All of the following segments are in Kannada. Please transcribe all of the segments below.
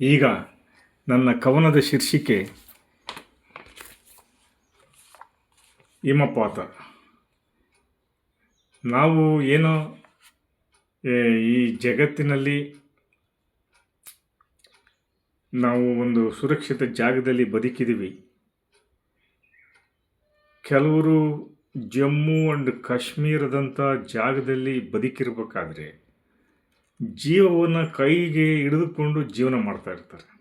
ಈಗ ನನ್ನ ಕವನದ ಶೀರ್ಷಿಕೆ ಹಿಮಪಾತ. ನಾವು ಏನು ಈ ಜಗತ್ತಿನಲ್ಲಿ ನಾವು ಒಂದು ಸುರಕ್ಷಿತ ಜಾಗದಲ್ಲಿ ಬದುಕಿದ್ದೀವಿ. ಕೆಲವರು ಜಮ್ಮು ಆ್ಯಂಡ್ ಕಾಶ್ಮೀರದಂಥ ಜಾಗದಲ್ಲಿ ಬದುಕಿರ್ಬೇಕಾದ್ರೆ ಜೀವವನ್ನು ಕೈಗೆ ಹಿಡಿದುಕೊಂಡು ಜೀವನ ಮಾಡ್ತಾ ಇರ್ತಾರೆ.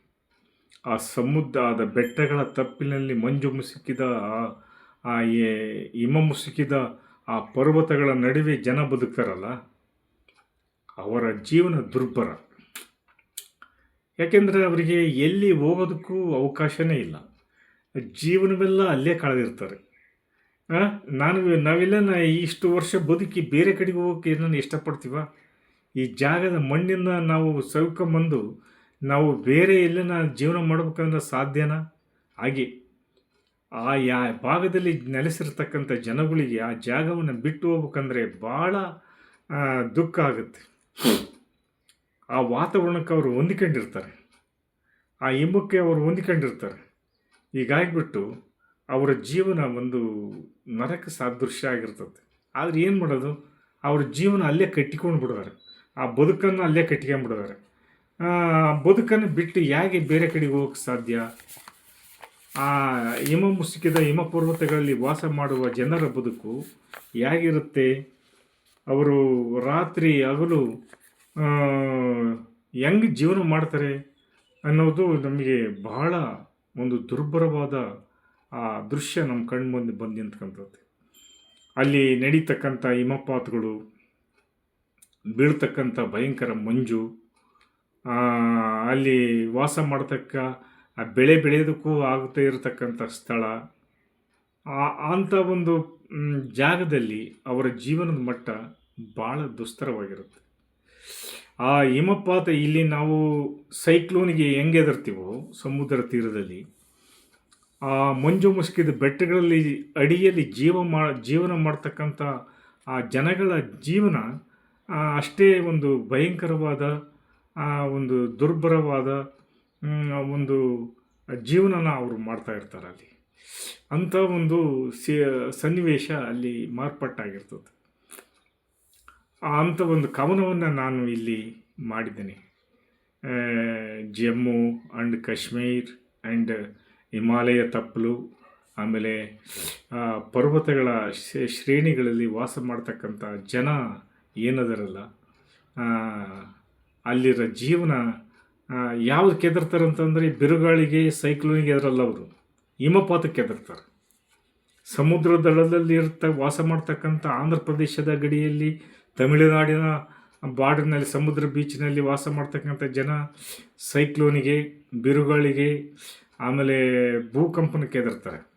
ಆ ಸಮುದ್ರ ಆದ ಬೆಟ್ಟಗಳ ತಪ್ಪಿನಲ್ಲಿ ಮಂಜು ಮುಸುಕಿದ ಆ- ಹಿಮ ಮುಸುಕಿದ ಆ ಪರ್ವತಗಳ ನಡುವೆ ಜನ ಬದುಕ್ತಾರಲ್ಲ, ಅವರ ಜೀವನ ದುರ್ಬರ ಯಾಕೆಂದರೆ ಅವರಿಗೆ ಎಲ್ಲಿ ಹೋಗೋದಕ್ಕೂ ಅವಕಾಶವೇ ಇಲ್ಲ. ಜೀವನವೆಲ್ಲ ಅಲ್ಲೇ ಕಳೆದಿರ್ತಾರೆ. ನಾನು, ನಾವೆಲ್ಲ ಇಷ್ಟು ವರ್ಷ ಬದುಕಿ ಬೇರೆ ಕಡೆಗೆ ಹೋಗೋಕ್ಕೆ ಏನನ್ನು ಇಷ್ಟಪಡ್ತೀವ? ಈ ಜಾಗದ ಮಣ್ಣಿನ ನಾವು ಸವ್ಕೊಂಬಂದು ನಾವು ಬೇರೆ ಎಲ್ಲನ ಜೀವನ ಮಾಡಬೇಕಂದ್ರೆ ಸಾಧ್ಯನಾ? ಹಾಗೆ ಆ ಯಾ ಭಾಗದಲ್ಲಿ ನೆಲೆಸಿರ್ತಕ್ಕಂಥ ಜನಗಳಿಗೆ ಆ ಜಾಗವನ್ನು ಬಿಟ್ಟು ಹೋಗ್ಬೇಕಂದ್ರೆ ಭಾಳ ದುಃಖ ಆಗುತ್ತೆ. ಆ ವಾತಾವರಣಕ್ಕೆ ಅವರು ಹೊಂದಿಕೊಂಡಿರ್ತಾರೆ. ಆ ಹಿಂಬಕ್ಕೆ ಅವರು ಹೊಂದಿಕೊಂಡಿರ್ತಾರೆ. ಹೀಗಾಗಿಬಿಟ್ಟು ಅವರ ಜೀವನ ಒಂದು ನರಕ ಸಾದೃಶ್ಯ ಆಗಿರ್ತದೆ. ಆದರೆ ಏನು ಮಾಡೋದು? ಅವ್ರ ಜೀವನ ಅಲ್ಲೇ ಕಟ್ಟಿಕೊಂಡು ಬಿಡ್ತಾರೆ ಆ ಬದುಕನ್ನು ಅಲ್ಲೇ ಕಟ್ಕೊಂಡ್ಬಿಡ್ತಾರೆ ಆ ಬದುಕನ್ನು ಬಿಟ್ಟು ಹೇಗೆ ಬೇರೆ ಕಡೆಗೆ ಹೋಗಕ್ಕೆ ಸಾಧ್ಯ? ಆ ಹಿಮ ಮುಸುಕಿದ ಹಿಮ ಪರ್ವತಗಳಲ್ಲಿ ವಾಸ ಮಾಡುವ ಜನರ ಬದುಕು ಹೇಗಿರುತ್ತೆ? ಅವರು ರಾತ್ರಿ ಹಗಲು ಹೆಂಗೆ ಜೀವನ ಮಾಡ್ತಾರೆ ಅನ್ನೋದು ನಮಗೆ ಬಹಳ ಒಂದು ದುರ್ಬರವಾದ ಆ, ದೃಶ್ಯ ನಮ್ಮ ಕಣ್ಮುಂದೆ ಬಂದು ನಿಂತ್ಕೊಂತದೆ ಅಲ್ಲಿ ನಡೀತಕ್ಕಂಥ ಹಿಮಪಾತಗಳು ಬೀಳ್ತಕ್ಕಂಥ ಭಯಂಕರ ಮಂಜು ಅಲ್ಲಿ ವಾಸ ಮಾಡತಕ್ಕ, ಆ ಬೆಳೆ ಬೆಳೆಯೋದಕ್ಕೂ ಆಗದೇ ಇರತಕ್ಕಂಥ ಸ್ಥಳ. ಅಂಥ ಒಂದು ಜಾಗದಲ್ಲಿ ಅವರ ಜೀವನದ ಮಟ್ಟ ಭಾಳ ದುಸ್ತರವಾಗಿರುತ್ತೆ. ಆ ಹಿಮಪಾತ ಇಲ್ಲಿ ನಾವು ಸೈಕ್ಲೋನಿಗೆ ಹೆಂಗೆ ಎದುರ್ತೀವೋ ಸಮುದ್ರ ತೀರದಲ್ಲಿ, ಆ ಮಂಜು ಮುಸುಕಿದ ಬೆಟ್ಟಗಳಲ್ಲಿ ಅಡಿಯಲ್ಲಿ ಜೀವ ಮಾ, ಜೀವನ ಮಾಡ್ತಕ್ಕಂಥ ಆ ಜನಗಳ ಜೀವನ ಅಷ್ಟೇ ಒಂದು ಭಯಂಕರವಾದ ಒಂದು ದುರ್ಬರವಾದ ಒಂದು ಜೀವನನ ಅವರು ಮಾಡ್ತಾ ಇರ್ತಾರೆ ಅಲ್ಲಿ. ಅಂಥ ಒಂದು ಸಿ, ಸನ್ನಿವೇಶ ಅಲ್ಲಿ ಮಾರ್ಪಟ್ಟಾಗಿರ್ತದೆ ಅಂಥ ಒಂದು ಕವನವನ್ನು ನಾನು ಇಲ್ಲಿ ಮಾಡಿದ್ದೇನೆ. ಜಮ್ಮು ಆ್ಯಂಡ್ ಕಾಶ್ಮೀರ್ ಆ್ಯಂಡ್ ಹಿಮಾಲಯ ತಪ್ಪಲು, ಆಮೇಲೆ ಪರ್ವತಗಳ ಶ್ರೇ- ಶ್ರೇಣಿಗಳಲ್ಲಿ ವಾಸ ಮಾಡ್ತಕ್ಕಂಥ ಜನ ಏನದರಲ್ಲ. ಅಲ್ಲಿರೋ ಜೀವನ ಯಾವ್ದು ಯಾವ್ದಕ್ಕೆ ಹೆದರ್ತಾರೆ ಅಂತಂದರೆ ಬಿರುಗಾಳಿಗೆ ಸೈಕ್ಲೋನಿಗೆ ಎದರಲ್ಲ ಅವರು. ಹಿಮಪಾತಕ್ಕೆ ಹೆದರ್ತಾರೆ ಸಮುದ್ರ ದಳದಲ್ಲಿ ಇರ್ತ, ವಾಸ ಮಾಡ್ತಕ್ಕಂಥ ಆಂಧ್ರ ಪ್ರದೇಶದ ಗಡಿಯಲ್ಲಿ, ತಮಿಳುನಾಡಿನ ಬಾರ್ಡರ್ನಲ್ಲಿ, ಸಮುದ್ರ ಬೀಚ್ನಲ್ಲಿ ವಾಸ ಮಾಡ್ತಕ್ಕಂಥ ಜನ ಸೈಕ್ಲೋನಿಗೆ ಬಿರುಗಾಳಿಗೆ, ಆಮೇಲೆ ಭೂಕಂಪನಕ್ಕೆ ಹೆದರ್ತಾರೆ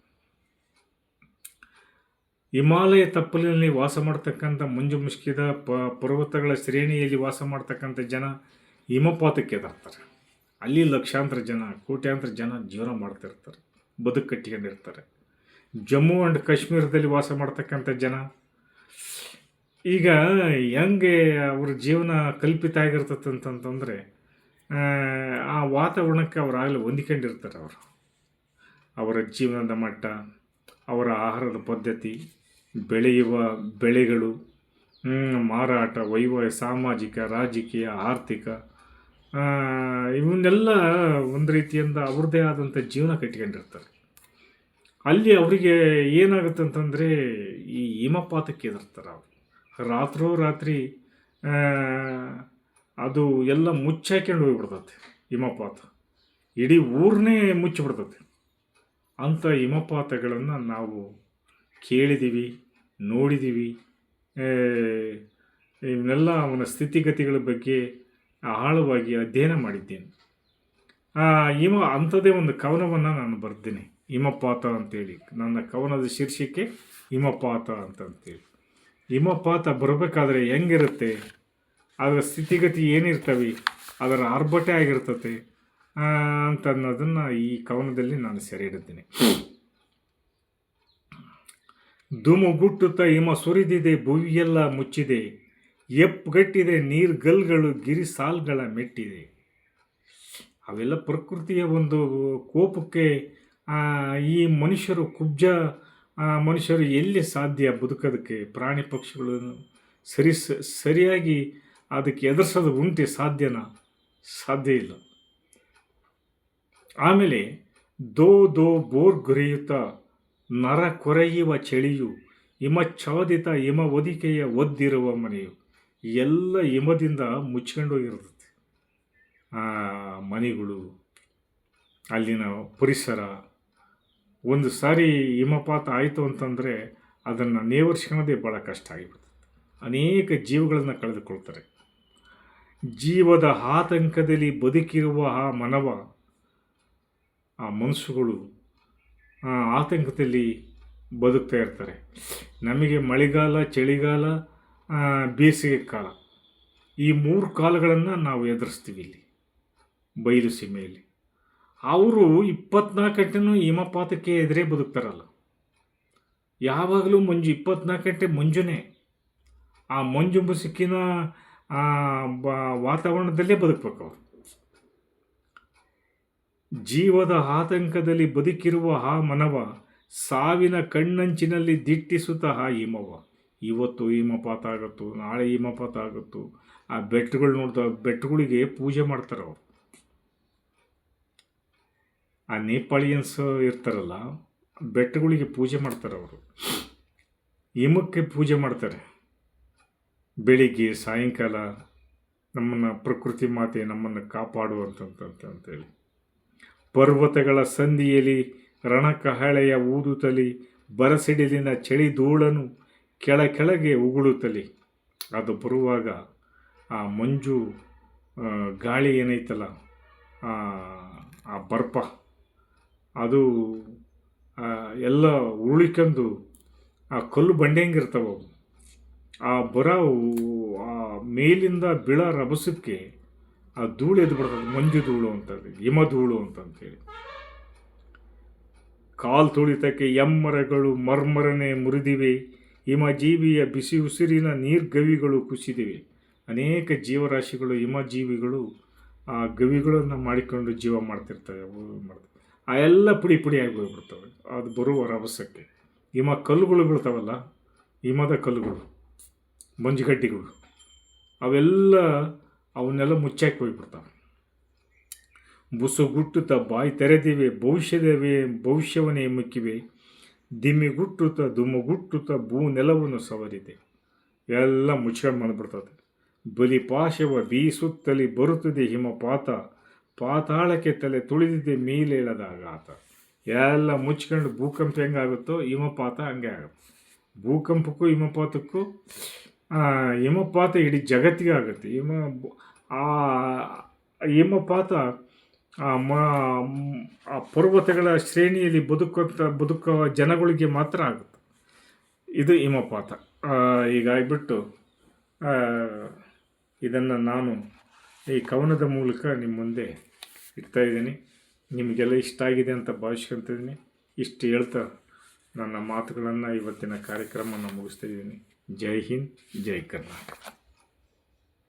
ಹಿಮಾಲಯ ತಪ್ಪಲಿನಲ್ಲಿ ವಾಸ ಮಾಡ್ತಕ್ಕಂಥ ಮಂಜು ಮುಷ್ಕಿದ ಪ, ಪರ್ವತಗಳ ಶ್ರೇಣಿಯಲ್ಲಿ ವಾಸ ಮಾಡ್ತಕ್ಕಂಥ ಜನ ಹಿಮಪಾತಕ್ಕೆ ಎದರ್ತಾರೆ ಅಲ್ಲಿ ಲಕ್ಷಾಂತರ ಜನ, ಕೋಟ್ಯಾಂತರ ಜನ ಜೀವನ ಮಾಡ್ತಿರ್ತಾರೆ ಬದುಕು ಕಟ್ಟಿಕೊಂಡಿರ್ತಾರೆ ಜಮ್ಮು ಆ್ಯಂಡ್ ಕಾಶ್ಮೀರದಲ್ಲಿ ವಾಸ ಮಾಡ್ತಕ್ಕಂಥ ಜನ, ಈಗ ಹೆಂಗೆ ಅವ್ರ ಜೀವನ ಕಲ್ಪಿತ ಆಗಿರ್ತದೆ ಅಂತಂತಂದರೆ ಆ ವಾತಾವರಣಕ್ಕೆ ಅವ್ರು ಆಗಲೇ ಹೊಂದಿಕೊಂಡಿರ್ತಾರೆ ಅವರು. ಅವರ ಜೀವನದ ಮಟ್ಟ, ಅವರ ಆಹಾರದ ಪದ್ಧತಿ ಬೆಳೆಯುವ ಬೆಳೆಗಳು ಮಾರಾಟ ವೈವಾಹಿಕ ಸಾಮಾಜಿಕ, ರಾಜಕೀಯ, ಆರ್ಥಿಕ ಇವನ್ನೆಲ್ಲ ಒಂದು ರೀತಿಯಿಂದ ಅವ್ರದ್ದೇ ಆದಂಥ ಜೀವನ ಕಟ್ಕೊಂಡಿರ್ತಾರೆ ಅಲ್ಲಿ ಅವರಿಗೆ ಏನಾಗುತ್ತೆ ಅಂತಂದರೆ ಈ ಹಿಮಪಾತಕ್ಕೆ ಎದುರ್ತಾರೆ ಅವರು. ರಾತ್ರೋ ರಾತ್ರಿ ಅದು ಎಲ್ಲ ಮುಚ್ಚಾಕೊಂಡು ಹೋಗ್ಬಿಡ್ತತೆ ಹಿಮಪಾತ. ಇಡೀ ಊರನ್ನೇ ಮುಚ್ಚಿಬಿಡ್ತದೆ ಅಂಥ ಹಿಮಪಾತಗಳನ್ನು ನಾವು ಕೇಳಿದ್ದೀವಿ ನೋಡಿದ್ದೀವಿ ಇವನ್ನೆಲ್ಲ ಅವನ ಸ್ಥಿತಿಗತಿಗಳ ಬಗ್ಗೆ ಆಳವಾಗಿ ಅಧ್ಯಯನ ಮಾಡಿದ್ದೇನೆ. ಹಿಮ ಅಂಥದ್ದೇ ಒಂದು ಕವನವನ್ನು ನಾನು ಬರ್ತೀನಿ ಹಿಮಪಾತ ಅಂತೇಳಿ. ನನ್ನ ಕವನದ ಶೀರ್ಷಿಕೆ ಹಿಮಪಾತ ಅಂತಂತೇಳಿ. ಹಿಮಪಾತ ಬರಬೇಕಾದ್ರೆ ಹೆಂಗಿರುತ್ತೆ? ಅದರ ಸ್ಥಿತಿಗತಿ ಏನಿರ್ತವೆ? ಅದರ ಆರ್ಭಟೆ ಆಗಿರ್ತತೆ ಅಂತ ಅನ್ನೋದನ್ನು ಈ ಕವನದಲ್ಲಿ ನಾನು ಸೆರೆ ಹಿಡಿದ್ದೀನಿ ಧುಮುಗುಟ್ಟುತ್ತಾ ಹಿಮ ಸುರಿದಿದೆ, ಭುವಿಯೆಲ್ಲ ಮುಚ್ಚಿದೆ. ಎಪ್ಪುಗಟ್ಟಿದೆ ನೀರ್ಗಲ್ಗಳು ಗಿರಿ ಸಾಲ್ಗಳ ಮೆಟ್ಟಿದೆ. ಅವೆಲ್ಲ ಪ್ರಕೃತಿಯ ಒಂದು ಕೋಪಕ್ಕೆ ಈ ಮನುಷ್ಯರು ಕುಬ್ಜ ಮನುಷ್ಯರು ಎಲ್ಲಿ ಸಾಧ್ಯ ಬದುಕೋದಕ್ಕೆ? ಪ್ರಾಣಿ ಪಕ್ಷಿಗಳನ್ನು ಸರಿ ಸರಿಯಾಗಿ ಅದಕ್ಕೆ ಎದುರಿಸೋದು ಉಂಟೆ, ಸಾಧ್ಯನಾ? ಸಾಧ್ಯ ಇಲ್ಲ. ಆಮೇಲೆ ದೋ ದೋ ಬೋರ್ ಗುರಿಯುತ್ತ ನರ ಕೊರೆಯುವ ಚಳಿಯು, ಹಿಮಚ್ಛಾದಿತ ಹಿಮ ಒದಿಕೆಯ ಒದ್ದಿರುವ ಮನೆಯು, ಎಲ್ಲ ಹಿಮದಿಂದ ಮುಚ್ಕೊಂಡೋಗಿರ್ತದೆ ಆ ಮನೆಗಳು, ಅಲ್ಲಿನ ಪರಿಸರ. ಒಂದು ಸಾರಿ ಹಿಮಪಾತ ಆಯಿತು ಅಂತಂದರೆ ಅದನ್ನು ನೇವರ್ಸ್ಕೊಳ್ಳೋದೇ ಭಾಳ ಕಷ್ಟ ಆಗಿಬಿಡ್ತದೆ ಅನೇಕ ಜೀವಗಳನ್ನು ಕಳೆದುಕೊಳ್ತಾರೆ. ಜೀವದ ಆತಂಕದಲ್ಲಿ ಬದುಕಿರುವ ಆ ಮನವ, ಆ ಮನಸ್ಸುಗಳು ಆತಂಕದಲ್ಲಿ ಬದುಕ್ತಾ ಇರ್ತಾರೆ. ನಮಗೆ ಮಳೆಗಾಲ, ಚಳಿಗಾಲ ಬೇಸಿಗೆ ಕಾಲ. ಈ ಮೂರು ಕಾಲಗಳನ್ನು ನಾವು ಎದುರಿಸ್ತೀವಿ ಇಲ್ಲಿ, ಬಯಲು ಸೀಮೆಯಲ್ಲಿ. ಅವರು ಇಪ್ಪತ್ನಾಲ್ಕು ಗಂಟೆನೂ ಹಿಮಪಾತಕ್ಕೆ ಎದುರೇ ಬದುಕ್ತಾರಲ್ಲ. ಯಾವಾಗಲೂ ಮಂಜು, ಇಪ್ಪತ್ನಾಲ್ಕು ಗಂಟೆ ಮಂಜುನೇ. ಆ ಮಂಜು ಮುಸುಕಿನ ವಾತಾವರಣದಲ್ಲೇ ಬದುಕಬೇಕು ಅವರು. ಜೀವದ ಆತಂಕದಲ್ಲಿ ಬದುಕಿರುವ ಆ ಮನವ ಸಾವಿನ ಕಣ್ಣಂಚಿನಲ್ಲಿ ದಿಟ್ಟಿಸುತ್ತ ಆ ಹಿಮವ. ಇವತ್ತು ಹಿಮಪಾತ ಆಗುತ್ತೋ ನಾಳೆ ಹಿಮಪಾತ ಆಗುತ್ತೋ ಆ ಬೆಟ್ಟಗಳು ನೋಡ್ತಾ ಬೆಟ್ಟಗಳಿಗೆ ಪೂಜೆ ಮಾಡ್ತಾರೆ ಅವರು. ಆ ನೇಪಾಳಿಯನ್ಸ್ ಇರ್ತಾರಲ್ಲ, ಬೆಟ್ಟಗಳಿಗೆ ಪೂಜೆ ಮಾಡ್ತಾರೆ ಅವರು. ಹಿಮಕ್ಕೆ ಪೂಜೆ ಮಾಡ್ತಾರೆ. ಬೆಳಿಗ್ಗೆ, ಸಾಯಂಕಾಲ ನಮ್ಮನ್ನು ಪ್ರಕೃತಿ ಮಾತೆ ನಮ್ಮನ್ನು ಕಾಪಾಡುವಂತಂತಂತೇಳಿ ಪರ್ವತಗಳ ಸಂಧಿಯಲ್ಲಿ ರಣಕಹಳೆಯ ಊದುತಲಿ ಬರಸಿಡಿಲಿನ ಚಳಿ ಧೂಳನು ಕೆಳ ಕೆಳಗೆ ಉಗುಳುತ್ತಲಿ ಅದು ಬರುವಾಗ ಆ ಮಂಜು ಗಾಳಿ ಏನೈತಲ್ಲ ಆ, ಬರ್ಪ ಅದು ಎಲ್ಲ ಉರುಳಿಕಂದು ಆ ಕಲ್ಲು ಬಂಡೆಂಗಿರ್ತಾವ ಆ ಬರ ಆ ಮೇಲಿಂದ ಬಿಳ ರಭಸಕ್ಕೆ ಆ ಧೂಳು ಎದ್ದು ಬಿಡ್ತದೆ ಮಂಜು ಧೂಳು ಅಂತಂದು ಹಿಮ ಧೂಳು ಅಂತಂತೇಳಿ. ಕಾಲು ತುಳಿತಕ್ಕೆ ಎಮ್ಮರಗಳು ಮರ್ಮರನೆ ಮುರಿದಿವೆ, ಹಿಮಜೀವಿಯ ಬಿಸಿ ಉಸಿರಿನ ನೀರ್ಗವಿಗಳು ಕುಸಿದಿವೆ. ಅನೇಕ ಜೀವರಾಶಿಗಳು ಹಿಮಜೀವಿಗಳು ಆ ಗವಿಗಳನ್ನು ಮಾಡಿಕೊಂಡು ಜೀವ ಮಾಡ್ತಿರ್ತವೆ ಮಾಡ್ತವೆ ಆ ಎಲ್ಲ ಪುಡಿ ಪುಡಿಯಾಗಿ ಹೋಗ್ಬಿಡ್ತವೆ, ಅದು ಬರುವ ರಭಸಕ್ಕೆ. ಹಿಮ ಕಲ್ಲುಗಳು ಬೀಳ್ತಾವಲ್ಲ, ಹಿಮದ ಕಲ್ಲುಗಳು, ಮಂಜುಗಡ್ಡೆಗಳು, ಅವೆಲ್ಲ ಅವನ್ನೆಲ್ಲ ಮುಚ್ಚಾಕಿ ಹೋಗ್ಬಿಡ್ತಾವೆ ಬುಸುಗುಟ್ಟುತ್ತ ಬಾಯಿ ತೆರೆದಿವೆ, ಭವಿಷ್ಯದವೇ, ಭವಿಷ್ಯವನ್ನೇ ಮುಕ್ಕಿವೆ ದಿಮ್ಮಿಗುಟ್ಟುತ್ತ ದುಮ್ಮಗುಟ್ಟುತ್ತ ಭೂ ನೆಲವನ್ನು ಸವರಿದೆ. ಎಲ್ಲ ಮುಚ್ಕೊಂಡು ಬಂದ್ಬಿಡ್ತದೆ. ಬಲಿಪಾಶವ ಬೀಸುತ್ತಲಿ ಬರುತ್ತದೆ ಹಿಮಪಾತ. ಪಾತಾಳಕ್ಕೆ ತಲೆ ತುಳಿದಿದೆ ಮೇಲೇಳದ ಆತ. ಎಲ್ಲ ಮುಚ್ಕೊಂಡು ಭೂಕಂಪ ಹೆಂಗಾಗುತ್ತೋ ಹಿಮಪಾತ ಹಂಗೆ ಆಗುತ್ತೆ. ಭೂಕಂಪಕ್ಕೂ ಹಿಮಪಾತಕ್ಕೂ ಹಿಮಪಾತ ಇಡೀ ಜಗತ್ತಿಗೆ ಆಗುತ್ತೆ. ಹಿಮ ಆ ಹಿಮಪಾತ ಆ ಪರ್ವತಗಳ ಶ್ರೇಣಿಯಲ್ಲಿ ಬದುಕುವಂಥ ಬದುಕೋ ಜನಗಳಿಗೆ ಮಾತ್ರ ಆಗುತ್ತೆ. ಇದು ಹಿಮಪಾತ. ಆ, ಆಗಿಬಿಟ್ಟು ಇದನ್ನು ನಾನು ಈ ಕವನದ ಮೂಲಕ ನಿಮ್ಮ ಮುಂದೆ ಇಡ್ತಾ ಇದ್ದೀನಿ. ನಿಮಗೆಲ್ಲ ಇಷ್ಟ ಆಗಿದೆ ಅಂತ ಭಾವಿಸ್ಕೊತಿದ್ದೀನಿ. ಇಷ್ಟು ಹೇಳ್ತಾ ನನ್ನ ಮಾತುಗಳನ್ನು ಇವತ್ತಿನ ಕಾರ್ಯಕ್ರಮವನ್ನು ಮುಗಿಸ್ತಾ ಇದ್ದೀನಿ. जय हिंद जय कर्नाटक।